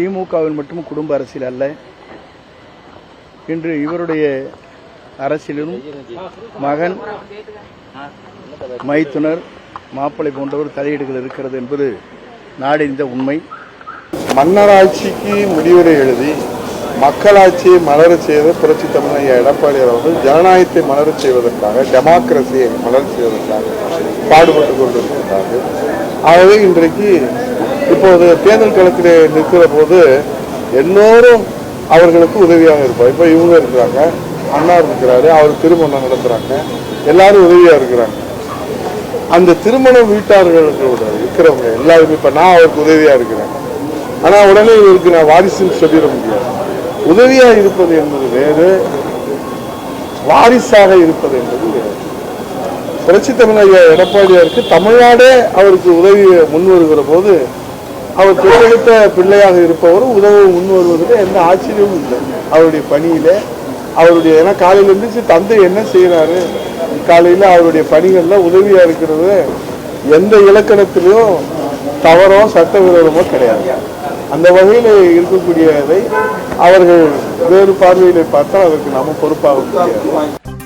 திமுகவில் மட்டும் குடும்ப அரசியல் அல்ல. இன்று இவருடைய அரசியலிலும் மகன் மைத்துனர் மாப்பிள்ளை போன்றவர் தலையீடுகள் இருக்கிறது என்பது நாடறிந்த உண்மை. மன்னராட்சிக்கு முடிவுரை எழுதி மக்களாட்சியை மலர செய்த புரட்சி தமிழக எடப்பாடி அவர்கள் ஜனநாயகத்தை மலரச் செய்வதற்காக டெமோக்ரஸியை மலர் செய்வதற்காக பாடுபட்டு கொண்டிருக்கிறார்கள். ஆகவே இன்றைக்கு இப்போது தேர்தல் களத்திலே நிற்கிற போது எல்லோரும் அவர்களுக்கு உதவியாக இருப்பார் இப்போ இவங்க இருக்கிறாங்க அண்ணா இருக்கிறாரு அவர் திருமணம் நடத்துகிறாங்க எல்லாரும் உதவியாக இருக்கிறாங்க. அந்த திருமண வீட்டார்களோட இருக்கிறவங்க எல்லாருமே இப்போ நான் அவருக்கு உதவியாக இருக்கிறேன். ஆனால் உடனே இவருக்கு நான் வாரிசுன்னு சொல்லிட முடியாது. உதவியாக இருப்பது என்பது வேறு வாரிசாக இருப்பது என்பது வேறு. புரட்சி ஐயா எடப்பாடியாருக்கு தமிழ்நாடே அவருக்கு உதவி முன் வருகிற போது அவர் பெற்றெடுத்த பிள்ளையாக இருப்பவரும் உதவ முன் வருவதில் எந்த ஆச்சரியமும் இல்லை. அவருடைய பணியில் அவருடைய ஏன்னா காலையில் இருந்துச்சு தந்தை என்ன செய்யறாரு காலையில் அவருடைய பணிகள்ல உதவியா இருக்கிறது எந்த இலக்கணத்திலையும் தவறோ சட்டவிரோதமோ கிடையாது. அந்த வகையில் இருக்கக்கூடியதை அவர்கள் வேறு பார்வையில் பார்த்தால் அதற்கு நாம பொறுப்பாக முடியாது.